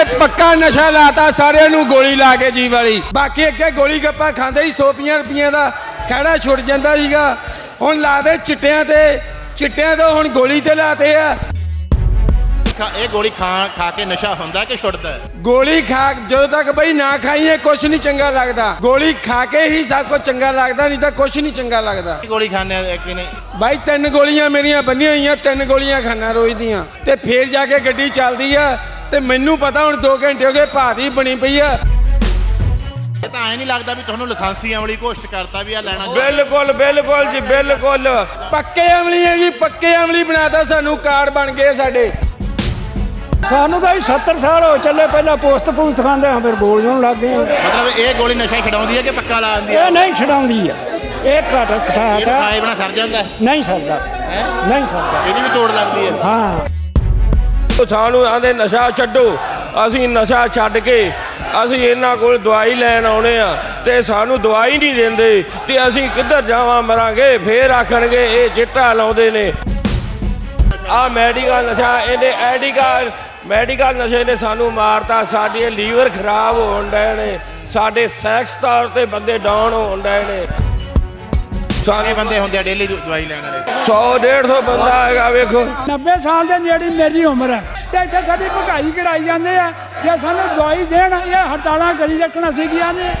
ਇਹ ਪੱਕਾ ਨਸ਼ਾ ਲਾਤਾ ਸਾਰਿਆਂ ਨੂੰ ਗੋਲੀ ਲਾ ਕੇ ਜੀ ਵਾਲੀ। ਬਾਕੀ ਅੱਗੇ ਗੋਲੀ ਗੱਪਾ ਖਾਂਦੇ ਸੀ 150 ਰੁਪਈਆਂ ਦਾ ਖੜਾ ਛੁੱਟ ਜਾਂਦਾ ਸੀਗਾ। ਹੁਣ ਲਾਦੇ ਚਿੱਟਿਆਂ ਤੇ ਚਿੱਟਿਆਂ ਤੋਂ ਹੁਣ ਗੋਲੀ ਤੇ ਲਾਤੇ ਆ। ਖਾ- ਇਹ ਗੋਲੀ ਖਾ ਖਾ ਕੇ ਨਸ਼ਾ ਹੁੰਦਾ ਕਿ ਛੁੱਟਦਾ? ਹੈ ਗੋਲੀ ਖਾ ਜਦੋਂ ਤੱਕ ਬਈ ਨਾ ਖਾਈਏ ਕੁਛ ਨਹੀਂ ਚੰਗਾ ਲੱਗਦਾ। ਗੋਲੀ ਖਾ ਕੇ ਹੀ ਸਭ ਕੁਝ ਚੰਗਾ ਲੱਗਦਾ ਨਹੀਂ ਤਾਂ ਕੁਛ ਨਹੀਂ ਚੰਗਾ ਲੱਗਦਾ। ਗੋਲੀ ਖਾਣੇ ਆ ਕਿ ਨਹੀਂ ਬਾਈ ਤਿੰਨ ਗੋਲੀਆਂ ਮੇਰੀਆਂ ਬੰਨੀਆਂ ਹੋਈਆਂ ਤਿੰਨ ਗੋਲੀਆਂ ਖਾਣਾ ਰੋਜ਼ ਦੀਆਂ। ਤੇ ਫੇਰ ਜਾ ਕੇ ਗੱਡੀ ਚੱਲਦੀ ਆ ਤੇ ਮੈਨੂੰ ਪਤਾ ਹੁਣ 2 ਘੰਟੇ ਹੋ ਗਏ ਭਾਦੀ ਬਣੀ ਪਈ ਆ। ਇਹ ਤਾਂ ਐ ਨਹੀਂ ਲੱਗਦਾ ਵੀ ਤੁਹਾਨੂੰ ਲਾਇਸੈਂਸੀ ਅਮਲੀ ਘੋਸ਼ਿਤ ਕਰਤਾ ਵੀ ਆ ਲੈਣਾ ਬਿਲਕੁਲ ਬਿਲਕੁਲ ਜੀ ਬਿਲਕੁਲ। ਪੱਕੇ ਅਮਲੀ ਹੈ ਜੀ ਪੱਕੇ ਅਮਲੀ ਬਣਾਤਾ ਸਾਨੂੰ ਕਾਰਡ ਬਣ ਗਏ ਸਾਡੇ। ਸਾਨੂੰ ਤਾਂ ਜੀ 70 ਸਾਲ ਹੋ ਚੱਲੇ ਪਹਿਲਾਂ ਪੋਸਤ ਪੂਸਤ ਖਾਂਦੇ ਹਾਂ ਫਿਰ ਗੋਲੀਆਂ ਨੂੰ ਲੱਗ ਗਏ ਹਾਂ। ਮਤਲਬ ਇਹ ਗੋਲੀ ਨਸ਼ਾ ਛਡਾਉਂਦੀ ਹੈ ਕਿ ਪੱਕਾ ਲਾ ਦਿੰਦੀ ਹੈ ਇਹ ਨਹੀਂ ਛਡਾਉਂਦੀ ਆ। ਇਹ ਘਟ ਇਹ ਘਟਾ ਖਾਏ ਬਣਾ ਸਰ ਜਾਂਦਾ? ਹੈ ਨਹੀਂ ਸਰਦਾ। ਹੈਂ? ਨਹੀਂ ਸਰਦਾ। ਇਹਦੀ ਵੀ ਤੋੜ ਲੱਗਦੀ ਹੈ ਹਾਂ। ਸਾਨੂੰ ਆਂਦੇ ਨਸ਼ਾ ਛੱਡੋ। ਅਸੀਂ ਨਸ਼ਾ ਛੱਡ ਕੇ ਅਸੀਂ ਇਹਨਾਂ ਕੋਲ ਦਵਾਈ ਲੈਣ ਆਉਣੇ ਆ ਤੇ ਸਾਨੂੰ ਦਵਾਈ ਨਹੀਂ ਦਿੰਦੇ ਤੇ ਅਸੀਂ ਕਿੱਧਰ ਜਾਵਾਂ ਮਰਾਂਗੇ? ਫੇਰ ਆਖਣਗੇ, ਇਹ ਚਿੱਟਾ ਲਾਉਂਦੇ ਨੇ। ਆ ਮੈਡੀਕਲ ਨਸ਼ਾ ਇਹਨੇ ਐਡੀਕਲ, ਮੈਡੀਕਲ ਨਸ਼ੇ ਨੇ ਸਾਨੂੰ ਮਾਰਤਾ। ਸਾਡੇ ਲੀਵਰ ਖਰਾਬ ਹੋਣ ਡਏ ਨੇ। ਸਾਡੇ ਸੈਕਸ ਤੌਰ ਤੇ ਬੰਦੇ ਡਾਊਨ ਹੋਣ ਡਏ ਨੇ। ਸਾਨੂੰ ਬੰਦੇ ਹੁੰਦੇ ਆ ਡੇਲੀ ਦਵਾਈ ਲੈਣ ਵਾਲੇ। 100 150 ਬੰਦਾ ਹੈਗਾ ਵੇਖੋ। 90 ਸਾਲ ਦੇ ਨੇੜੇ ਮੇਰੀ ਉਮਰ ਹੈ ਤੇ ਇੱਥੇ ਸਾਡੀ ਭਗਾਈ ਕਰਾਈ ਜਾਂਦੇ ਆ। ਜੇ ਸਾਨੂੰ ਦਵਾਈ ਦੇਣ ਇਹ ਹੜਤਾਲਾਂ ਕਰੀ ਰੱਖਣਾ ਸੀਗੀਆਂ ਨੇ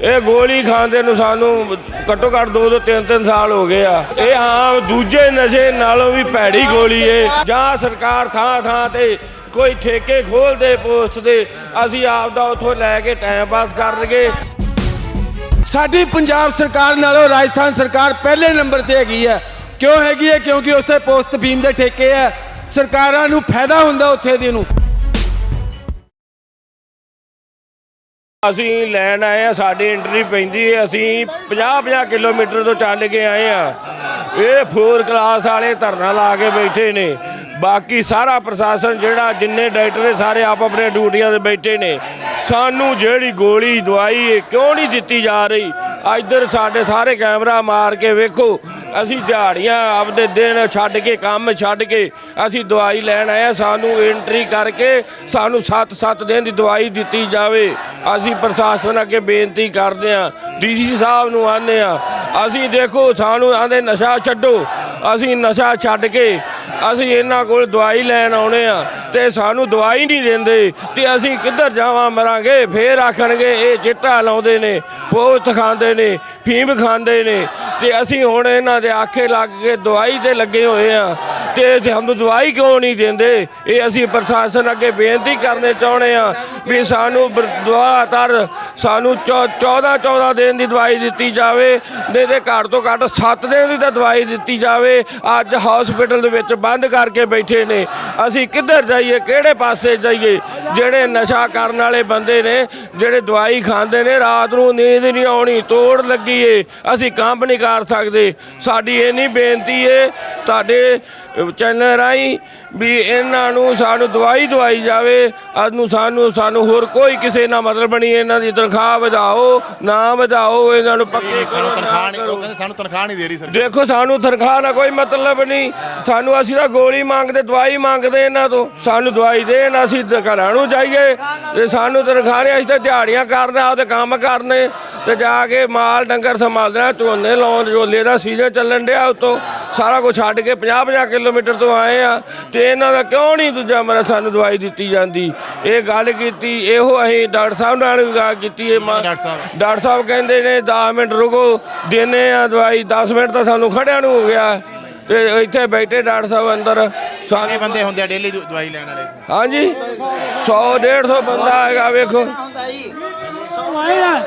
ਇਹ ਗੋਲੀ ਖਾਂਦੇ ਨੂੰ ਸਾਨੂੰ ਘੱਟੋ ਘੱਟ 2 ਤੋਂ 3 3 ਸਾਲ ਹੋ ਗਏ ਆ। ਇਹ ਆਮ ਦੂਜੇ ਨਸ਼ੇ ਨਾਲੋਂ ਵੀ ਭੈੜੀ ਗੋਲੀ ਏ। ਜਾਂ ਸਰਕਾਰ ਥਾਂ ਥਾਂ ਤੇ ਕੋਈ ਠੇਕੇ ਖੋਲਦੇ ਪੋਸਟ ਦੇ ਅਸੀਂ ਆਪ ਦਾ ਉੱਥੋਂ ਲੈ ਕੇ ਟਾਈਮ ਪਾਸ ਕਰ ਲਈਏ ਸਾਡੀ ਪੰਜਾਬ ਸਰਕਾਰ ਨਾਲੋਂ ਰਾਜਸਥਾਨ ਸਰਕਾਰ ਪਹਿਲੇ ਨੰਬਰ ਤੇ ਹੈਗੀ ਹੈ। ਕਿਉਂ ਹੈਗੀ ਹੈ? ਕਿਉਂਕਿ ਉੱਥੇ ਪੋਸਟ ਫੀਮ ਦੇ ਠੇਕੇ ਹੈ। ਸਰਕਾਰਾਂ ਨੂੰ ਫਾਇਦਾ ਹੁੰਦਾ ਉੱਥੇ ਦੀ ਨੂੰ। ਅਸੀਂ ਲੈਣ ਆਏ ਆ, ਸਾਡੀ ਐਂਟਰੀ ਪੈਂਦੀ ਹੈ। ਅਸੀਂ 50 50 ਕਿਲੋਮੀਟਰ ਤੋਂ ਚੱਲ ਕੇ ਆਏ ਆ। ਇਹ ਫੋਰ ਕਲਾਸ ਵਾਲੇ ਧਰਨਾ ਲਾ ਕੇ ਬੈਠੇ ਨੇ। ਬਾਕੀ ਸਾਰਾ ਪ੍ਰਸ਼ਾਸਨ ਜਿਹੜਾ ਜਿੰਨੇ ਡਾਕਟਰ ਨੇ ਸਾਰੇ ਆਪ ਆਪਣੇ ਡਿਊਟੀਆਂ ਤੇ ਬੈਠੇ ਨੇ, ਸਾਨੂੰ ਜਿਹੜੀ ਗੋਲੀ, ਦਵਾਈ ਇਹ ਕਿਉਂ ਨਹੀਂ ਦਿੱਤੀ ਜਾ ਰਹੀ ਇੱਧਰ ਸਾਡੇ ਸਾਰੇ ਕੈਮਰਾ ਮਾਰ ਕੇ ਵੇਖੋ, ਅਸੀਂ ਦਿਹਾੜੀਆਂ ਆਪਦੇ ਦਿਨ ਛੱਡ ਕੇ, ਕੰਮ ਛੱਡ ਕੇ ਅਸੀਂ ਦਵਾਈ ਲੈਣ ਆਏ ਹਾਂ। ਸਾਨੂੰ ਐਂਟਰੀ ਕਰਕੇ ਸਾਨੂੰ 7-7 ਦਿਨ ਦੀ ਦਵਾਈ ਦਿੱਤੀ ਜਾਵੇ ਅਸੀਂ ਪ੍ਰਸ਼ਾਸਨ ਅੱਗੇ ਬੇਨਤੀ ਕਰਦੇ ਹਾਂ, ਡੀਸੀ ਸਾਹਿਬ ਨੂੰ ਆਨੇ ਆ ਅਸੀਂ ਦੇਖੋ ਸਾਨੂੰ ਆਂਦੇ ਨਸ਼ਾ ਛੱਡੋ, ਅਸੀਂ ਨਸ਼ਾ ਛੱਡ ਕੇ ਅਸੀਂ ਇਹਨਾਂ ਕੋਲ ਦਵਾਈ ਲੈਣ ਆਉਣੇ ਆ ਤੇ ਸਾਨੂੰ ਦਵਾਈ ਨਹੀਂ ਦਿੰਦੇ ਤੇ ਅਸੀਂ ਕਿੱਧਰ ਜਾਵਾਂ ਮਰਾਂਗੇ? ਫੇਰ ਆਖਣਗੇ, ਇਹ ਚਿੱਟਾ ਲਾਉਂਦੇ ਨੇ ਪੋਸਤ ਖਾਂਦੇ ਨੇ ਫੀਮ ਖਾਂਦੇ ਨੇ ਤੇ ਅਸੀਂ ਹੁਣ ਇਹਨਾਂ ਦੇ ਆਖੇ ਲੱਗ ਕੇ ਦਵਾਈ ਤੇ ਲੱਗੇ ਹੋਏ ਆ ਤੇ ਸਾਨੂੰ ਦਵਾਈ ਕਿਉਂ ਨਹੀਂ ਦਿੰਦੇ? ਇਹ ਅਸੀਂ ਪ੍ਰਸ਼ਾਸਨ ਅੱਗੇ ਬੇਨਤੀ ਕਰਨੇ ਚਾਹੁੰਦੇ ਆ ਵੀ ਸਾਨੂੰ ਦੁਆਰਾ ਦੁਆਤਾਰ ਸਾਨੂੰ 14 14 ਦਿਨ ਦੀ ਦਵਾਈ ਦਿੱਤੀ ਜਾਵੇ ਦੇ ਤੇ ਘੱਟ ਤੋਂ ਘੱਟ 7 ਦਿਨ ਦੀ ਤਾਂ ਦਵਾਈ ਦਿੱਤੀ ਜਾਵੇ। ਅੱਜ ਹਸਪੀਟਲ ਦੇ ਵਿੱਚ ਬੰਦ ਕਰਕੇ ਬੈਠੇ ਨੇ। ਅਸੀਂ ਕਿੱਧਰ ਜਾਈਏ, ਕਿਹੜੇ ਪਾਸੇ ਜਾਈਏ? ਜਿਹੜੇ ਨਸ਼ਾ ਕਰਨ ਵਾਲੇ ਬੰਦੇ ਨੇ, ਜਿਹੜੇ ਦਵਾਈ ਖਾਂਦੇ ਨੇ, ਰਾਤ ਨੂੰ ਨੀਂਦ ਨਹੀਂ ਆਉਣੀ, ਤੋੜ ਲੱਗੀ ਏ। ਅਸੀਂ ਕੰਮ ਨਹੀਂ ਕਰ ਸਕਦੇ। ਸਾਡੀ ਇਹ ਨਹੀਂ ਬੇਨਤੀ ਏ, ਤੁਹਾਡੇ ਚੈਨਲ ਰਾਹੀਂ ਵੀ ਇਹਨਾਂ ਨੂੰ ਸਾਨੂੰ ਦਵਾਈ ਦਵਾਈ ਜਾਵੇ ਅੱਜ ਨੂੰ ਸਾਨੂੰ ਸਾਨੂੰ ਹੋਰ ਕੋਈ ਕਿਸੇ ਨਾਲ ਮਤਲਬ ਨਹੀਂ ਇਹਨਾਂ ਦੀ ਤਨਖਾਹ ਵਧਾਓ ਨਾ ਵਧਾਓ ਇਹਨਾਂ ਨੂੰ ਪੱਕੇ ਸਾਨੂੰ ਕਰੋ, ਤਨਖਾਹ ਨਾ ਨਹੀਂ ਉਹ। ਕਹਿੰਦੇ ਸਾਨੂੰ ਤਨਖਾਹ ਨਹੀਂ ਦੇ ਰਹੀ ਸਰ ਦੇਖੋ ਸਾਨੂੰ ਤਨਖਾਹ ਦਾ ਕੋਈ ਮਤਲਬ ਨਹੀਂ। ਸਾਨੂੰ ਅਸੀਂ ਤਾਂ ਗੋਲੀ ਮੰਗਦੇ ਦਵਾਈ ਮੰਗਦੇ ਇਹਨਾਂ ਤੋਂ। ਸਾਨੂੰ ਦਵਾਈ ਦੇਣ ਅਸੀਂ ਘਰਾਂ ਨੂੰ ਜਾਈਏ। ਤੇ ਸਾਨੂੰ ਤਨਖਾਹ ਨਹੀਂ ਅਸੀਂ ਤਾਂ ਦਿਹਾੜੀਆਂ ਕਰਦੇ ਆਪਦੇ ਕੰਮ ਕਰਨੇ। ਤੇ ਜਾ ਕੇ ਮਾਲ ਡੰਗਰ ਸੰਭਾਲਣਾ ਝੋਨੇ ਲਾਉਣ ਝੋਲੇ ਦਾ ਸੀਜ਼ਨ ਚੱਲਣ ਡਿਆ ਉਤੋਂ। ਸਾਰਾ ਕੁਝ ਛੱਡ ਕੇ 50 50 ਕਿਲੋਮੀਟਰ ਤੋਂ ਆਏ ਆ ਤੇ ਇਹਨਾਂ ਦਾ ਕਿਉਂ ਨਹੀਂ ਦੂਜਾ ਮਰਾ ਸਾਨੂੰ ਦਵਾਈ ਦਿੱਤੀ ਜਾਂਦੀ? ਇਹ ਗੱਲ ਕੀਤੀ ਇਹੋ ਅਸੀਂ ਡਾਕਟਰ ਸਾਹਿਬ ਨਾਲ ਵੀ ਗੱਲ ਕੀਤੀ ਇਹ ਡਾਕਟਰ ਸਾਹਿਬ? ਡਾਕਟਰ ਸਾਹਿਬ ਕਹਿੰਦੇ ਨੇ 10 ਮਿੰਟ ਰੁਕੋ ਦਿੰਨੇ ਆ ਦਵਾਈ 10 ਮਿੰਟ ਤਾਂ ਸਾਨੂੰ ਖੜਿਆਂ ਨੂੰ ਹੋ ਗਿਆ। ਤੇ ਇੱਥੇ ਬੈਠੇ ਡਾਕਟਰ ਸਾਹਿਬ ਅੰਦਰ ਸਾਨੂੰ ਬੰਦੇ ਹੁੰਦੇ ਆ ਡੇਲੀ ਦਵਾਈ ਲੈਣ ਵਾਲੇ? ਹਾਂਜੀ 100 150 ਬੰਦਾ ਹੈਗਾ ਵੇਖੋ। ਆਏ ਆ।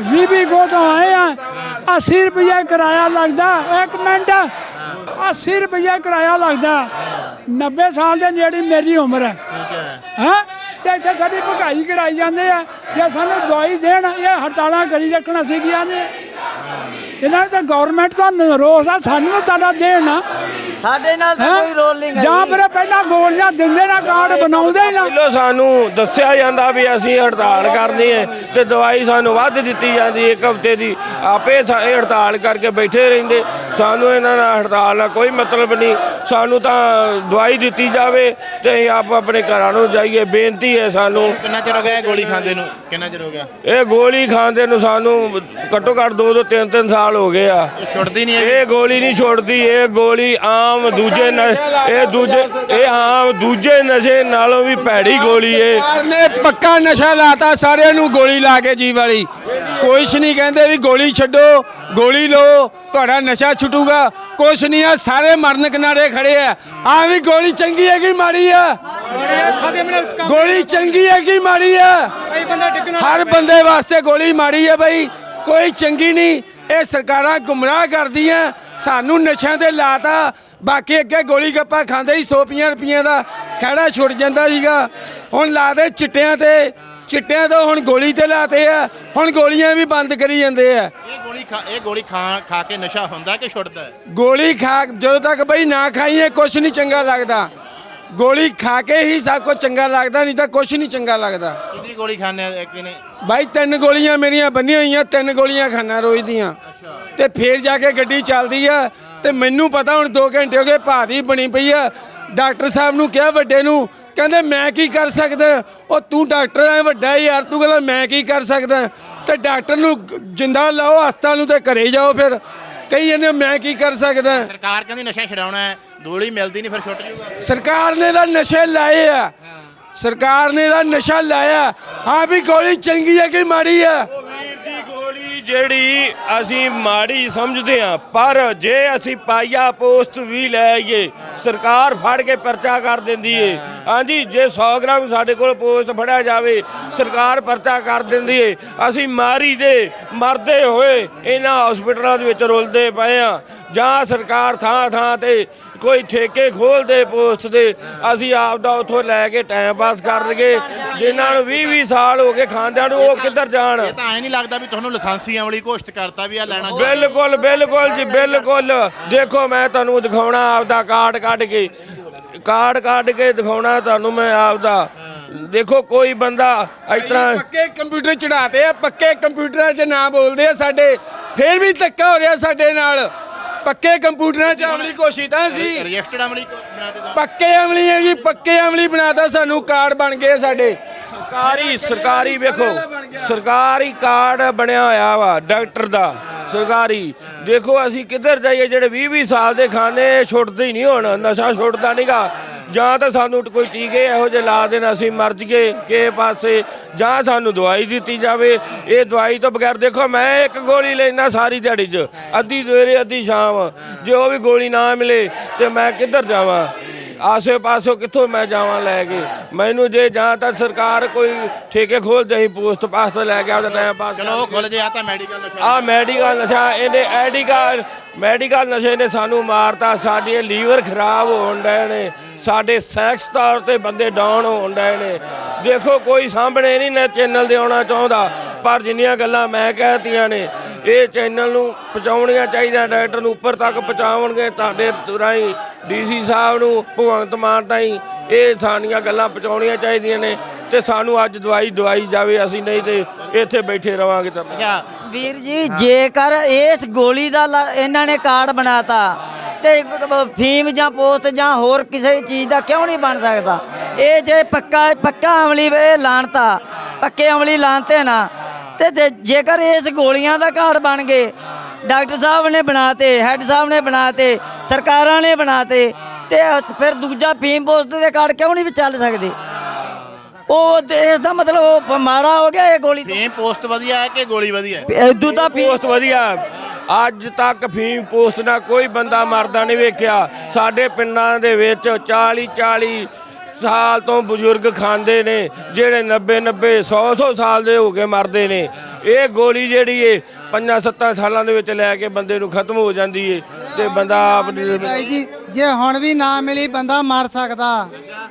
ਬੀਬੀ ਕੋ ਤੋਂ ਆਏ ਆ। 80 ਰੁਪਏ ਕਿਰਾਇਆ ਲੱਗਦਾ। ਇੱਕ ਮਿੰਟ। 80 ਰੁਪਏ ਕਿਰਾਇਆ ਲੱਗਦਾ। 90 ਸਾਲ ਦੇ ਨੇੜੇ ਮੇਰੀ ਉਮਰ ਹੈ। ਹੈ। ਤੇ ਇੱਥੇ ਸਾਡੀ ਭਗਾਈ ਕਰਾਈ ਜਾਂਦੇ ਆ। ਜੇ ਸਾਨੂੰ ਦਵਾਈ ਦੇਣ ਇਹ ਹੜਤਾਲਾਂ ਕਰੀ ਰੱਖਣਾ ਸੀਗੀਆਂ ਨੇ ਇਹਨਾਂ ਨੇ ਤਾਂ ਗਵਰਨਮੈਂਟ ਤੋਂ ਰੋਸ ਆ। ਸਾਨੂੰ ਤੁਹਾਡਾ ਦੇਣ ਸਾਡੇ ਨਾਲ ਤਾਂ ਹੈਂ? ਕੋਈ ਰੋਲ ਨਹੀਂ ਜਾਂ ਫਿਰ ਪਹਿਲਾਂ ਗੋਲੀਆਂ ਦਿੰਦੇ ਨਾ ਕਾਰਡ ਬਣਾਉਂਦੇ ਹੀ ਨਾ। ਪਹਿਲਾਂ ਸਾਨੂੰ ਦੱਸਿਆ ਜਾਂਦਾ ਵੀ ਅਸੀਂ ਹੜਤਾਲ ਕਰਨੀ ਹੈ ਤੇ ਦਵਾਈ ਸਾਨੂੰ ਵੱਧ ਦਿੱਤੀ ਜਾਂਦੀ ਹੈ ਇੱਕ ਹਫ਼ਤੇ ਦੀ। ਆਪੇ ਸਾ- ਇਹ ਹੜਤਾਲ ਕਰਕੇ ਬੈਠੇ ਰਹਿੰਦੇ। ਸਾਨੂੰ ਇਹਨਾਂ ਨਾਲ ਹੜਤਾਲ ਨਾਲ ਕੋਈ ਮਤਲਬ ਨਹੀਂ। ਸਾਨੂੰ ਤਾਂ ਦਵਾਈ ਦਿੱਤੀ ਜਾਵੇ ਤੇ ਅਸੀਂ ਆਪ ਆਪਣੇ ਘਰਾਂ ਨੂੰ ਜਾਈਏ। ਬੇਨਤੀ ਹੈ ਸਾਨੂੰ। ਕਿੰਨਾ ਚਿਰ ਹੋ ਗਿਆ ਇਹ ਗੋਲੀ ਖਾਂਦੇ ਨੂੰ? ਕਿੰਨਾ ਚਿਰ ਹੋ ਗਿਆ? ਇਹ ਗੋਲੀ ਖਾਂਦੇ ਨੂੰ ਸਾਨੂੰ ਘੱਟੋ ਘੱਟ 2 ਤੋਂ 3 3 ਸਾਲ ਹੋ ਗਏ ਆ। ਇਹ ਛੁੱਟਦੀ ਨਹੀਂ ਇਹ ਗੋਲੀ ਨਹੀਂ ਛੋੜਦੀ ਇਹ ਗੋਲੀ ਆਮ ਦੂਜੇ ਨ- ਇਹ ਦੂਜੇ ਇਹ ਆਮ ਦੂਜੇ ਨਸ਼ੇ ਨਾਲੋਂ ਵੀ ਭੈੜੀ ਗੋਲੀ ਏ। ਨੇ ਪੱਕਾ ਨਸ਼ਾ ਲਾਤਾ, ਸਾਰਿਆਂ ਨੂੰ ਗੋਲੀ ਲਾ ਕੇ ਜੀ ਵਾਲੀ। ਕੁਛ ਨਹੀਂ ਕਹਿੰਦੇ ਵੀ ਗੋਲੀ ਛੱਡੋ, ਗੋਲੀ ਲਓ, ਤੁਹਾਡਾ ਨਸ਼ਾ ਛੁੱਟੂਗਾ। ਕੁਛ ਨਹੀਂ ਆ, ਸਾਰੇ ਮਰਨ ਕਿਨਾਰੇ ਖੜੇ ਆ। ਆ ਵੀ ਗੋਲੀ ਚੰਗੀ ਹੈ ਕਿ ਮਾੜੀ ਆ। ਗੋਲੀ ਚੰਗੀ ਹੈ ਕਿ ਮਾੜੀ ਆ। ਹਰ ਬੰਦੇ ਵਾਸਤੇ ਗੋਲੀ ਮਾੜੀ ਹੈ ਬਈ, ਕੋਈ ਚੰਗੀ ਨਹੀਂ। ਇਹ ਸਰਕਾਰਾਂ ਗੁੰਮਰਾਹ ਕਰਦੀਆਂ ਸਾਨੂੰ ਨਸ਼ਿਆਂ ਤੇ ਲਾਤਾ ਬਾਕੀ ਅੱਗੇ ਗੋਲੀ ਗੱਪਾ ਖਾਂਦੇ ਹੀ 100 ਰੁਪਈਆਂ ਦਾ ਖੜਾ ਛੁੱਟ ਜਾਂਦਾ ਸੀਗਾ। ਹੁਣ ਲਾਦੇ ਚਿੱਟਿਆਂ ਤੇ ਚਿੱਟਿਆਂ ਤੋਂ ਹੁਣ ਗੋਲੀ ਤੇ ਲਾਤੇ ਆ ਹੁਣ ਗੋਲੀਆਂ ਵੀ ਬੰਦ ਕਰੀ ਜਾਂਦੇ ਆ। ਇਹ ਗੋਲੀ ਖਾ ਇਹ ਗੋਲੀ ਖਾ ਖਾ ਕੇ ਨਸ਼ਾ ਹੁੰਦਾ ਕਿ ਛੁੱਟਦਾ? ਗੋਲੀ ਖਾ ਜਦੋਂ ਤੱਕ ਬਈ ਨਾ ਖਾਈਏ ਕੁਛ ਨਹੀਂ ਚੰਗਾ ਲੱਗਦਾ। ਗੋਲੀ ਖਾ ਕੇ ਹੀ ਸਭ ਕੁਝ ਚੰਗਾ ਲੱਗਦਾ ਨਹੀਂ ਤਾਂ ਕੁਛ ਨਹੀਂ ਚੰਗਾ ਲੱਗਦਾ। ਕਿੰਨੀ ਗੋਲੀ ਆ ਇੱਕ ਦਿਨੇ ਬਾਈ ਤਿੰਨ ਗੋਲੀਆਂ ਮੇਰੀਆਂ ਬੰਨੀਆਂ ਹੋਈਆਂ ਤਿੰਨ ਗੋਲੀਆਂ ਖਾਣਾ ਰੋਜ਼ ਦੀਆਂ। ਤੇ ਫੇਰ ਜਾ ਕੇ ਗੱਡੀ ਚੱਲਦੀ ਆ ਤੇ ਮੈਨੂੰ ਪਤਾ ਹੁਣ 2 ਘੰਟੇ ਹੋ ਗਏ ਭਾਦੀ ਬਣੀ ਪਈ ਆ। ਡਾਕਟਰ ਸਾਹਿਬ ਨੂੰ ਕਿਹਾ ਵੱਡੇ ਨੂੰ ਕਹਿੰਦੇ ਮੈਂ ਕੀ ਕਰ ਸਕਦਾ? ਉਹ ਤੂੰ ਡਾਕਟਰ ਐ ਵੱਡਾ ਯਾਰ ਤੂੰ ਕਹਿੰਦਾ ਮੈਂ ਕੀ ਕਰ ਸਕਦਾ? ਤੇ ਡਾਕਟਰ ਨੂੰ ਜਿੰਦਾ ਲਾਓ ਹਸਪਤਾਲ ਨੂੰ ਤੇ ਘਰੇ ਜਾਓ ਫਿਰ। ਕਈ ਇਹਨੇ ਮੈਂ ਕੀ ਕਰ ਸਕਦਾ? ਸਰਕਾਰ ਕਹਿੰਦੀ ਨਸ਼ਾ ਛਡਾਉਣਾ ਹੈ ਗੋਲੀ ਮਿਲਦੀ ਨਹੀਂ ਫਿਰ ਛੁੱਟ ਜਾਊਗਾ। ਸਰਕਾਰ ਨੇ ਤਾਂ ਨਸ਼ੇ ਲਾਏ ਆ। ਸਰਕਾਰ ਨੇ ਤਾਂ ਨਸ਼ਾ ਲਾਇਆ। ਹਾਂ ਵੀ ਗੋਲੀ ਚੰਗੀ ਹੈ ਕਿ ਮਾੜੀ ਆ ਵੀਰ ਦੀ ਗੋਲੀ ਜਿਹੜੀ ਅਸੀਂ ਮਾੜੀ ਸਮਝਦੇ ਆ ਪਰ ਜੇ ਅਸੀਂ ਪਾਈਆ ਪੋਸਟ ਵੀ ਲੈ ਆਈਏ ਸਰਕਾਰ ਫੜ ਕੇ ਪਰਚਾ ਕਰ ਦਿੰਦੀ ਏ। ਹਾਂਜੀ ਜੇ 100 ਗ੍ਰਾਮ ਸਾਡੇ ਕੋਲ ਪੋਸਟ ਫੜਿਆ ਜਾਵੇ ਸਰਕਾਰ ਪਰਚਾ ਕਰ ਦਿੰਦੀ ਏ। ਅਸੀਂ ਮਾਰੀ ਦੇ ਮਰਦੇ ਹੋਏ ਇਹਨਾਂ ਹਸਪੀਟਲਾਂ ਦੇ ਵਿੱਚ ਰੁਲਦੇ ਪਏ ਆ ਜਾਂ ਸਰਕਾਰ ਥਾਂ ਥਾਂ ਤੇ ਕੋਈ ਠੇਕੇ ਖੋਲਦੇ ਪੋਸਟ ਦੇ ਅਸੀਂ ਆਪ ਦਾ ਉੱਥੋਂ ਲੈ ਕੇ ਟਾਈਮ ਪਾਸ ਕਰ ਲਈਏ ਜਿਨ੍ਹਾਂ ਨੂੰ 20 20 ਸਾਲ ਹੋ ਗਏ ਖਾਂਦਿਆਂ ਨੂੰ ਉਹ ਕਿੱਧਰ ਜਾਣ? ਇਹ ਤਾਂ ਐ ਨਹੀਂ ਲੱਗਦਾ ਵੀ ਤੁਹਾਨੂੰ ਲਾਇਸੈਂਸੀ ਅਮਲੀ ਘੋਸ਼ਿਤ ਕਰਤਾ ਵੀ ਆ ਲੈਣਾ ਬਿਲਕੁਲ ਬਿਲਕੁਲ ਜੀ ਬਿਲਕੁਲ। ਦੇਖੋ ਮੈਂ ਤੁਹਾਨੂੰ ਦਿਖਾਉਣਾ ਆਪਦਾ ਕਾਰਡ ਕੱਢ ਕੇ। ਕਾਰਡ ਕੱਢ ਕੇ ਦਿਖਾਉਣਾ ਤੁਹਾਨੂੰ ਮੈਂ ਆਪਦਾ। ਦੇਖੋ ਕੋਈ ਬੰਦਾ ਇਸ ਤਰ੍ਹਾਂ ਪੱਕੇ ਕੰਪਿਊਟਰ ਚੜਾਤੇ ਆ ਪੱਕੇ ਕੰਪਿਊਟਰਾਂ 'ਚ ਨਾ ਬੋਲਦੇ ਆ ਸਾਡੇ। ਫੇਰ ਵੀ ਧੱਕਾ ਹੋ ਰਿਹਾ ਸਾਡੇ ਨਾਲ। ਪੱਕੇ ਕੰਪਿਊਟਰਾਂ 'ਚ ਅਮਲੀ ਘੋਸ਼ਿਤ ਆ ਸੀ ਰਜਿਸਟਰਡ ਅਮਲੀ ਬਣਾ ਦੇ ਦੋ ਪੱਕੇ ਅਮਲੀ ਹੈ ਜੀ ਪੱਕੇ ਅਮਲੀ ਬਣਾਤਾ ਸਾਨੂੰ ਕਾਰਡ ਬਣ ਗਏ ਸਾਡੇ। ਸਰਕਾਰੀ ਸਰਕਾਰੀ ਵੇਖੋ ਸਰਕਾਰੀ ਕਾਰਡ ਬਣਿਆ ਹੋਇਆ ਵਾ ਡਾਕਟਰ ਦਾ ਸਰਕਾਰੀ। ਦੇਖੋ ਅਸੀਂ ਕਿੱਧਰ ਜਾਈਏ ਜਿਹੜੇ 20 20 ਸਾਲ ਦੇ ਖਾਣੇ ਛੁੱਟਦੇ ਹੀ ਨਹੀਂ ਹੁਣ ਨਸ਼ਾ ਛੁੱਟਦਾ ਨਹੀਂਗਾ ਜਾਂ ਤਾਂ ਸਾਨੂੰ ਕੋਈ ਟੀਕੇ ਇਹੋ ਜਿਹੇ ਲਾ ਦੇਣ, ਅਸੀਂ ਮਰ ਜੀਏ ਕਿਸੇ ਪਾਸੇ, ਜਾਂ ਸਾਨੂੰ ਦਵਾਈ ਦਿੱਤੀ ਜਾਵੇ। ਇਹ ਦਵਾਈ ਤੋਂ ਬਗੈਰ ਦੇਖੋ, ਮੈਂ ਇੱਕ ਗੋਲੀ ਲੈਣਾ ਸਾਰੀ ਦਿਹਾੜੀ 'ਚ। ਅੱਧੀ ਸਵੇਰੇ, ਅੱਧੀ ਸ਼ਾਮ। ਜੇ ਉਹ ਵੀ ਗੋਲੀ ਨਾ ਮਿਲੇ, ਤੇ ਮੈਂ ਕਿੱਧਰ ਜਾਵਾਂ? ਆਸੇ ਪਾਸੋਂ ਕਿੱਥੋਂ ਮੈਂ ਜਾਵਾਂ ਲੈ ਕੇ? ਮੈਨੂੰ ਜੇ ਜਾਂ ਤਾਂ ਸਰਕਾਰ ਕੋਈ ਠੇਕੇ ਖੋਲ ਦੇਈ ਪੋਸਟ ਪਾਸ ਲੈ ਕੇ ਆਪਦਾ ਟਾਈਮ ਪਾਸ ਚਲੋ ਉਹ ਖੁੱਲ ਜੇ ਆ ਤਾਂ ਮੈਡੀਕਲ ਨਸ਼ਾ। ਆ ਮੈਡੀਕਲ ਨਸ਼ਾ ਇਹਨੇ ਐਡੀਕਲ ਮੈਡੀਕਲ ਨਸ਼ੇ ਨੇ ਸਾਨੂੰ ਮਾਰਤਾ ਸਾਡੇ ਲੀਵਰ ਖਰਾਬ ਹੋਣ ਡਏ ਨੇ ਸਾਡੇ ਸੈਕਸ ਤੌਰ ਤੇ ਬੰਦੇ ਡਾਊਨ ਹੋਣ ਡਏ ਨੇ। ਦੇਖੋ ਕੋਈ ਸਾਹਮਣੇ ਨਹੀਂ ਨਾ ਚੈਨਲ ਦੇ ਆਉਣਾ ਚਾਹੁੰਦਾ ਪਰ ਜਿੰਨੀਆਂ ਗੱਲਾਂ ਮੈਂ ਕਹਿਤੀਆਂ ਨੇ ਇਹ ਚੈਨਲ ਨੂੰ ਪਹੁੰਚਾਉਣੀਆਂ ਚਾਹੀਦੀਆਂ ਡਾਇਰੈਕਟਰ ਨੂੰ ਉੱਪਰ ਤੱਕ ਪਹੁੰਚਾਉਣਗੇ, ਤੁਹਾਡੇ ਰਾਹੀਂ ਡੀਸੀ ਸਾਹਿਬ ਨੂੰ, ਭਗਵੰਤ ਮਾਨ ਤਾਈਂ ਇਹ ਸਾਡੀਆਂ ਗੱਲਾਂ ਪਹੁੰਚਾਉਣੀਆਂ ਚਾਹੀਦੀਆਂ ਨੇ ਤੇ ਸਾਨੂੰ ਅੱਜ ਦਵਾਈ ਦਵਾਈ ਜਾਵੇ, ਅਸੀਂ ਨਹੀਂ ਤੇ ਇੱਥੇ ਬੈਠੇ ਰਵਾਂਗੇ ਤਾਂ। ਅੱਛਾ, ਵੀਰ ਜੀ, ਜੇਕਰ ਇਸ ਗੋਲੀ ਦਾ ਲ- ਇਹਨਾਂ ਨੇ ਕਾਰਡ ਬਣਾਤਾ ਤੇ ਫੀਮ ਜਾਂ ਪੋਸਟ ਜਾਂ ਹੋਰ ਕਿਸੇ ਚੀਜ਼ ਦਾ ਕਿਉਂ ਨਹੀਂ ਬਣ ਸਕਦਾ? ਇਹ ਜੇ ਪੱਕਾ ਪੱਕਾ ਅਮਲੀ ਇਹ ਲਾਣਤਾ, ਪੱਕੇ ਅਮਲੀ ਲਾਣਤੇ ਨਾ ਤੇ ਜੇ- ਜੇਕਰ ਇਸ ਗੋਲੀਆਂ ਦਾ ਕਾਰਡ ਬਣ ਗਏ ਡਾਕਟਰ ਸਾਹਿਬ ਨੇ ਬਣਾਤੇ ਹੈੱਡ ਸਾਹਿਬ ਨੇ ਬਣਾਤੇ ਸਰਕਾਰਾਂ ਨੇ ਬਣਾਤੇ ਤੇ ਅਸ- ਫਿਰ ਦੂਜਾ ਫੀਮ ਪੋਸਟ ਦੇ ਕਾਰਡ ਕਿਉਂ ਨਹੀਂ ਚੱਲ ਸਕਦੇ? ਉਹ ਤੇ ਇਸ ਦਾ ਮਤਲਬ ਉਹ ਮਾੜਾ ਹੋ ਗਿਆ ਇਹ ਗੋਲੀ ਫੇਮ ਪੋਸਟ ਵਧੀਆ ਹੈ ਕਿ ਗੋਲੀ ਵਧੀਆ ਹੈ? ਇਦੋਂ ਤਾਂ ਫੀਮ ਪੋਸਟ ਵਧੀਆ ਅੱਜ ਤੱਕ ਫੀਮ ਪੋਸਟ ਨਾਲ ਕੋਈ ਬੰਦਾ ਮਰਦਾ ਨਹੀਂ ਵੇਖਿਆ। ਸਾਡੇ ਪਿੰਡਾਂ ਦੇ ਵਿੱਚ 40 40 ਸਾਲ ਤੋਂ ਬਜ਼ੁਰਗ ਖਾਂਦੇ ਨੇ ਜਿਹੜੇ 90 90 100 100 ਸਾਲ ਦੇ ਹੋ ਕੇ ਮਰਦੇ ਨੇ। ਇਹ ਗੋਲੀ ਜਿਹੜੀ ਏ ਪੰਜਾਂ ਸੱਤਾਂ ਸਾਲਾਂ ਦੇ ਵਿੱਚ ਲੈ ਕੇ ਬੰਦੇ ਨੂੰ ਖਤਮ ਹੋ ਜਾਂਦੀ ਏ ਤੇ ਬੰਦਾ ਆਪਣੀ ਭਾਈ ਜੀ ਜੇ ਹੁਣ ਵੀ ਨਾ ਮਿਲੀ ਬੰਦਾ ਮਰ ਸਕਦਾ।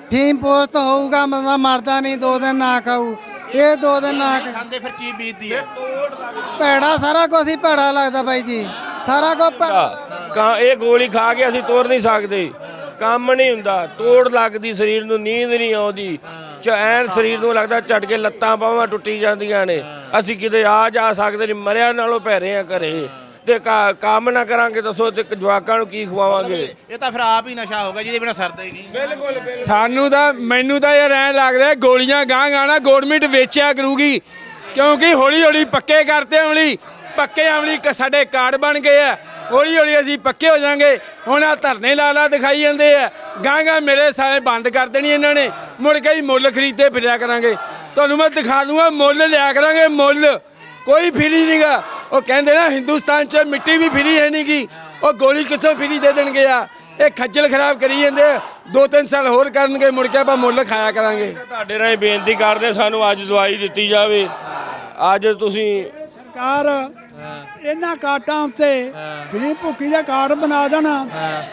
ਫੀਮ ਪੋਸਟ ਹੋਊਗਾ ਬੰਦਾ ਮਰਦਾ ਨਹੀਂ ਦੋ ਦਿਨ ਨਾ ਖਾਊ। ਇਹ ਦੋ ਦਿਨ ਨਾ ਖਾ- ਖਾਂਦੇ ਫਿਰ ਕੀ ਬੀਤਦੀ ਹੈ ਭੈੜਾ ਸਾਰਾ ਕੁਝ ਹੀ ਭੈੜਾ ਲੱਗਦਾ ਭਾਈ ਜੀ। ਸਾਰਾ ਕੁਝ ਭੈੜਾ ਕਾ ਇਹ ਗੋਲੀ ਖਾ ਕੇ ਅਸੀਂ ਤੁਰ ਨਹੀਂ ਸਕਦੇ। ਕੰਮ ਨਹੀਂ ਹੁੰਦਾ। ਤੋੜ ਲੱਗਦੀ ਸਰੀਰ ਨੂੰ ਨੀਂਦ ਨਹੀਂ ਆਉਂਦੀ। ਚੈਨ ਸਰੀਰ ਨੂੰ ਲੱਗਦਾ ਝਟ ਕੇ ਲੱਤਾਂ ਬਾਹਾਂ ਟੁੱਟੀ ਜਾਂਦੀਆਂ ਨੇ। ਅਸੀਂ ਕਿਤੇ ਆ ਜਾ ਸਕਦੇ ਨਹੀਂ ਮਰਿਆ ਨਾਲੋਂ ਭੈਰੇ ਆ ਘਰੇ। ਤੇ ਕੰਮ ਨਾ ਕਰਾਂਗੇ ਦੱਸੋ ਤੇ ਜਵਾਕਾਂ ਨੂੰ ਕੀ ਖਵਾਵਾਂਗੇ? ਇਹ ਤਾਂ ਫਿਰ ਆਪ ਹੀ ਨਸ਼ਾ ਹੋਗਾ ਜਿਹਦੇ ਬਿਨਾ ਸਰਦਾ ਹੀ ਨਹੀਂ। ਸਾਨੂੰ ਤਾਂ ਮੈਨੂੰ ਤਾਂ ਯਾਰ ਐਂ ਲੱਗ ਰਿਹਾ ਗੋਲੀਆਂ ਗਾਂ ਗਾਣਾ ਗਵਰਨਮੈਂਟ ਵੇਚਿਆ ਕਰੂਗੀ। ਕਿਉਂਕਿ ਹੌਲੀ ਹੌਲੀ ਪੱਕੇ ਕਰਤੇ ਅਮਲੀ ਪੱਕੇ ਅਮਲੀ ਕ- ਸਾਡੇ ਕਾਰਡ ਬਣ ਗਏ ਆ। ਹੌਲੀ ਹੌਲੀ ਅਸੀਂ ਪੱਕੇ ਹੋ ਜਾਾਂਗੇ। ਹੁਣ ਆ ਧਰਨੇ ਲਾ ਲਾ ਦਿਖਾਈ ਜਾਂਦੇ ਆ। ਗਾਂ ਗਾਂ ਮੇਰੇ ਸਾਰੇ ਬੰਦ ਕਰ ਦੇਣੀ ਇਹਨਾਂ ਨੇ। ਮੁੜ ਕੇ ਹੀ ਮੁੱਲ ਖਰੀਦਦੇ ਫਿਰਿਆ ਕਰਾਂਗੇ। ਤੁਹਾਨੂੰ ਮੈਂ ਦਿਖਾ ਦੂੰਗਾ ਮੁੱਲ ਲਿਆ ਕਰਾਂਗੇ ਮੁੱਲ। ਕੋਈ ਫਰੀ ਨਹੀਂਗਾ ਉਹ ਕਹਿੰਦੇ ਨਾ ਹਿੰਦੁਸਤਾਨ 'ਚ ਮਿੱਟੀ ਵੀ ਫਰੀ ਹੈ ਨਹੀਂਗੀ ਉਹ ਗੋਲੀ ਕਿੱਥੋਂ ਫਰੀ ਦੇ ਦੇਣਗੇ ਆ? ਇਹ ਖੱਜਲ ਖਰਾਬ ਕਰੀ ਜਾਂਦੇ ਆ। ਦੋ ਤਿੰਨ ਸਾਲ ਹੋਰ ਕਰਨਗੇ ਮੁੜ ਕੇ ਆਪਾਂ ਮੁੱਲ ਖਾਇਆ ਕਰਾਂਗੇ। ਤੁਹਾਡੇ ਰਾਹੀਂ ਬੇਨਤੀ ਕਰਦੇ ਸਾਨੂੰ ਅੱਜ ਦਵਾਈ ਦਿੱਤੀ ਜਾਵੇ। ਅੱਜ ਤੁਸੀਂ ਸਰਕਾਰ ਇਹਨਾਂ ਕਾਟਾਂ ਉੱਤੇ ਵੀ ਭੁੱਕੀ ਦਾ ਕਾਰਡ ਬਣਾ ਦੇਣਾ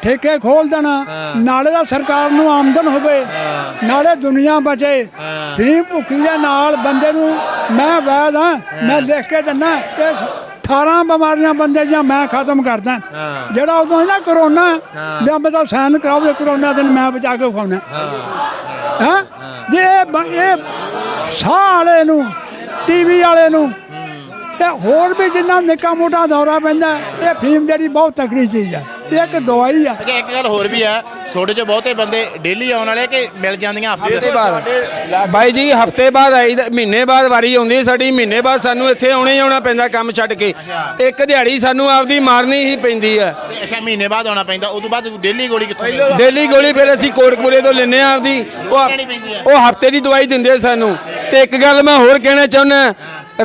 ਠੇਕੇ ਖੋਲ ਦੇਣਾ ਨਾਲੇ ਦਾ ਸਰਕਾਰ ਨੂੰ ਆਮਦਨ ਹੋਵੇ ਨਾਲੇ ਦੁਨੀਆ ਬਚੇ। ਵੀ ਭੁੱਕੀ ਦੇ ਨਾਲ ਬੰਦੇ ਨੂੰ ਮੈਂ ਵੈਦ ਹਾਂ ਮੈਂ ਲਿਖ ਕੇ ਦਿੰਦਾ ਇਹ 18 ਬਿਮਾਰੀਆਂ ਬੰਦੇ ਦੀਆਂ ਮੈਂ ਖਤਮ ਕਰਦਾ। ਜਿਹੜਾ ਉਦੋਂ ਨਾ ਕਰੋਨਾ ਜਾਂ ਮੈਂ ਤਾਂ ਸਾਈਨ ਕਰਾਓ ਕਰੋਨਾ ਦਿਨ ਮੈਂ ਬਚਾ ਕੇ ਖਾਉਣਾ ਹਾਂ। ਜੇ ਇਹ ਵਾਲੇ ਨੂੰ ਟੀਵੀ ਵਾਲੇ ਨੂੰ ਤੇ ਹੋਰ ਵੀ ਜਿੰਨਾ ਨਿੱਕਾ ਮੋਟਾ ਦੌਰਾ ਪੈਂਦਾ ਇਹ ਫੀਮ ਜਿਹੜੀ ਬਹੁਤ ਤਕੜੀ ਚੀਜ਼ ਆ ਇਹ ਇੱਕ ਦਵਾਈ ਆ। ਇੱਕ ਗੱਲ ਹੋਰ ਵੀ ਆ ਥੋੜੇ ਜਿਹੇ ਬਹੁਤੇ ਬੰਦੇ ਡੇਲੀ ਆਉਣ ਵਾਲੇ ਕਿ ਮਿਲ ਜਾਂਦੀਆਂ ਹਫ਼ਤੇ ਬਾਅਦ? ਬਾਈ ਜੀ ਹਫ਼ਤੇ ਬਾਅਦ ਆਈ ਮਹੀਨੇ ਬਾਅਦ ਵਾਰੀ ਆਉਂਦੀ ਹੈ ਸਾਡੀ ਮਹੀਨੇ ਬਾਅਦ ਸਾਨੂੰ ਇੱਥੇ ਆਉਣਾ ਹੀ ਆਉਣਾ ਪੈਂਦਾ ਕੰਮ ਛੱਡ ਕੇ। ਇੱਕ ਦਿਹਾੜੀ ਸਾਨੂੰ ਆਪਦੀ ਮਾਰਨੀ ਹੀ ਪੈਂਦੀ ਹੈ ਅੱਛਾ ਮਹੀਨੇ ਬਾਅਦ ਆਉਣਾ ਪੈਂਦਾ ਉਦੋਂ ਬਾਅਦ ਡੇਲੀ ਗੋਲੀ ਕਿੱਥੋਂ ਡੇਲੀ ਗੋਲੀ ਫਿਰ ਅਸੀਂ ਕੋਟਕਪੂਰੇ ਤੋਂ ਲੈਨੇ ਆ ਆਪਦੀ। ਉਹ ਲੈਣੀ ਪੈਂਦੀ ਹੈ। ਉਹ ਹਫ਼ਤੇ ਦੀ ਦਵਾਈ ਦਿੰਦੇ ਸਾਨੂੰ। ਤੇ ਇੱਕ ਗੱਲ ਮੈਂ ਹੋਰ ਕਹਿਣਾ ਚਾਹੁੰਦਾ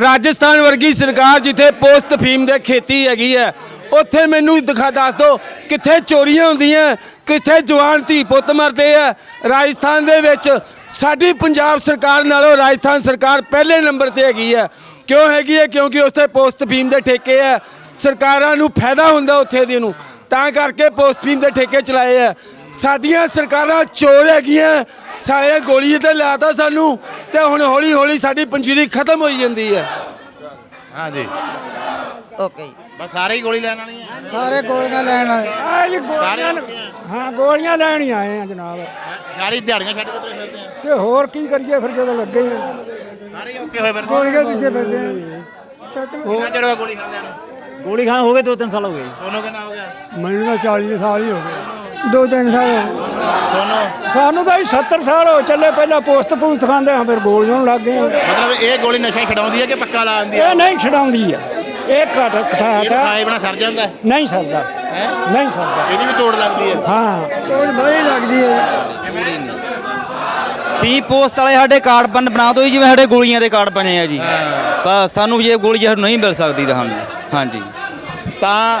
ਰਾਜਸਥਾਨ ਵਰਗੀ ਸਰਕਾਰ ਜਿੱਥੇ ਪੋਸਟ ਫੀਮ ਦੇ ਖੇਤੀ ਹੈਗੀ ਹੈ, ਉੱਥੇ ਮੈਨੂੰ ਦਿਖਾ ਦੱਸ ਦਿਓ ਕਿੱਥੇ ਚੋਰੀਆਂ ਹੁੰਦੀਆਂ, ਕਿੱਥੇ ਜਵਾਨ ਧੀ ਪੁੱਤ ਮਰਦੇ ਆ। ਰਾਜਸਥਾਨ ਦੇ ਵਿੱਚ ਸਾਡੀ ਪੰਜਾਬ ਸਰਕਾਰ ਨਾਲੋਂ ਰਾਜਸਥਾਨ ਸਰਕਾਰ ਪਹਿਲੇ ਨੰਬਰ ਤੇ ਹੈਗੀ ਹੈ। ਕਿਉਂ ਹੈਗੀ ਹੈ? ਕਿਉਂਕਿ ਉੱਥੇ ਪੋਸਟ ਫੀਮ ਦੇ ਠੇਕੇ ਆ ਸਰਕਾਰਾਂ ਨੂੰ ਫਾਇਦਾ ਹੁੰਦਾ ਉੱਥੇ ਦੀ ਨੂੰ। ਤਾਂ ਕਰਕੇ ਪੋਸਟ ਫੀਮ ਦੇ ਠੇਕੇ ਚਲਾਏ ਆ ਸਾਡੀਆਂ ਸਰਕਾਰਾਂ ਚੋਰ ਹੈਗੀਆਂ ਸਾਰੇ ਗੋਲੀ ਤੇ ਲਾਤਾ ਸਾਨੂੰ ਤੇ ਹੁਣ ਹੌਲੀ ਹੌਲੀ ਸਾਡੀ ਪੰਜੀਰੀ ਖਤਮ ਹੋਈ ਜਾਂਦੀ ਹੈ। ਹਾਂਜੀ। ਓਕੇ ਬਸ ਸਾਰੇ ਹੀ ਗੋਲੀ ਲੈਣ ਵਾਲੀ ਆ ਸਾਰੇ ਗੋਲੀਆਂ ਲੈਣ ਵਾਲੇ। ਸਾਰੇ ਆਪਣੇ ਆ। ਹਾਂ ਗੋਲੀਆਂ ਲੈਣ ਹੀ ਆਏ ਆ ਜਨਾਬ। ਸਾਰੀ ਦਿਹਾੜੀਆਂ ਛੱਡ ਕੇ ਤੁਰੇ ਫਿਰਦੇ ਆ? ਤੇ ਹੋਰ ਕੀ ਕਰੀਏ ਫਿਰ ਜਦੋਂ ਲੱਗੇ ਆ। ਸਾਰੇ ਹੀ ਓਕੇ ਹੋਏ ਫਿਰਦੇ ਆ। ਗੋਲੀਆਂ ਪਿੱਛੇ ਫਿਰਦੇ ਆ? ਕਿੰਨਾ ਚਿਰ ਹੋ ਗੋਲੀ ਖਾਂਦਿਆਂ ਨੂੰ? ਗੋਲੀ ਖਾਂ ਹੋ ਗਏ ਦੋ ਤਿੰਨ ਸਾਲ ਹੋ ਗਏ। ਤੁਹਾਨੂੰ ਕਿੰਨਾ ਹੋ ਗਿਆ? ਮੈਨੂੰ ਤਾਂ 40 ਸਾਲ ਹੀ ਹੋ ਗਏ। ਦੋ ਤਿੰਨ ਸਾਲ ਹੋ ਗਏ। ਤੁਹਾਨੂੰ ਸਾਨੂੰ ਤਾਂ 70 ਸਾਲ ਹੋ ਚੱਲੇ ਪਹਿਲਾਂ ਪੋਸਟ ਪੂਸਟ ਖਾਂਦੇ ਹਾਂ ਫਿਰ ਗੋਲੀਆਂ ਨੂੰ ਲੱਗ ਗਏ। ਮਤਲਬ ਇਹ ਗੋਲੀ ਨਸ਼ਾ ਛਡਾਉਂਦੀ ਹੈ ਕਿ ਪੱਕਾ ਲਾ ਦਿੰਦੀ ਹੈ ਇਹ ਨਹੀਂ ਛਡਾਉਂਦੀ ਆ। ਇਹ ਘਟ ਘਟਾ ਇਹ ਖਾਏ ਬਣਾ ਸਰ ਜਾਂਦਾ? ਹੈ ਨਹੀਂ ਸਰਦਾ। ਹੈਂ? ਨਹੀਂ ਸਰਦਾ। ਇਹਦੀ ਵੀ ਤੋੜ ਲੱਗਦੀ ਹੈ ਹਾਂ। ਤੋੜ ਬੜੀ ਲੱਗਦੀ ਹੈ ਪੀ ਪੋਸਟ ਵਾਲੇ ਸਾਡੇ ਕਾਰਡ ਬਣ ਬਣਾ ਦਿਓ ਜੀ, ਜਿਵੇਂ ਸਾਡੇ ਗੋਲੀਆਂ ਦੇ ਕਾਰਡ ਬਣੇ ਆ ਜੀ। ਬਸ ਸਾਨੂੰ ਜੇ ਗੋਲੀ ਸਾਨੂੰ ਨਹੀਂ ਮਿਲ ਸਕਦੀ ਤਾਂ ਹਾਂਜੀ ਹਾਂਜੀ। ਤਾਂ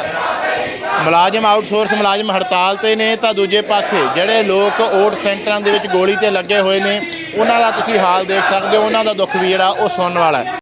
ਮੁਲਾਜ਼ਮ ਆਊਟਸੋਰਸ ਮੁਲਾਜ਼ਮ ਹੜਤਾਲ ਤੇ ਨੇ ਤਾਂ ਦੂਜੇ ਪਾਸੇ ਜਿਹੜੇ ਲੋਕ ਓਟ ਸੈਂਟਰਾਂ ਦੇ ਵਿੱਚ ਗੋਲੀ ਤੇ ਲੱਗੇ ਹੋਏ ਨੇ, ਉਹਨਾਂ ਦਾ ਤੁਸੀਂ ਹਾਲ ਦੇਖ ਸਕਦੇ ਹੋ, ਉਹਨਾਂ ਦਾ ਦੁੱਖ ਵੀ ਜਿਹੜਾ ਉਹ ਸੁਣਨ ਵਾਲਾ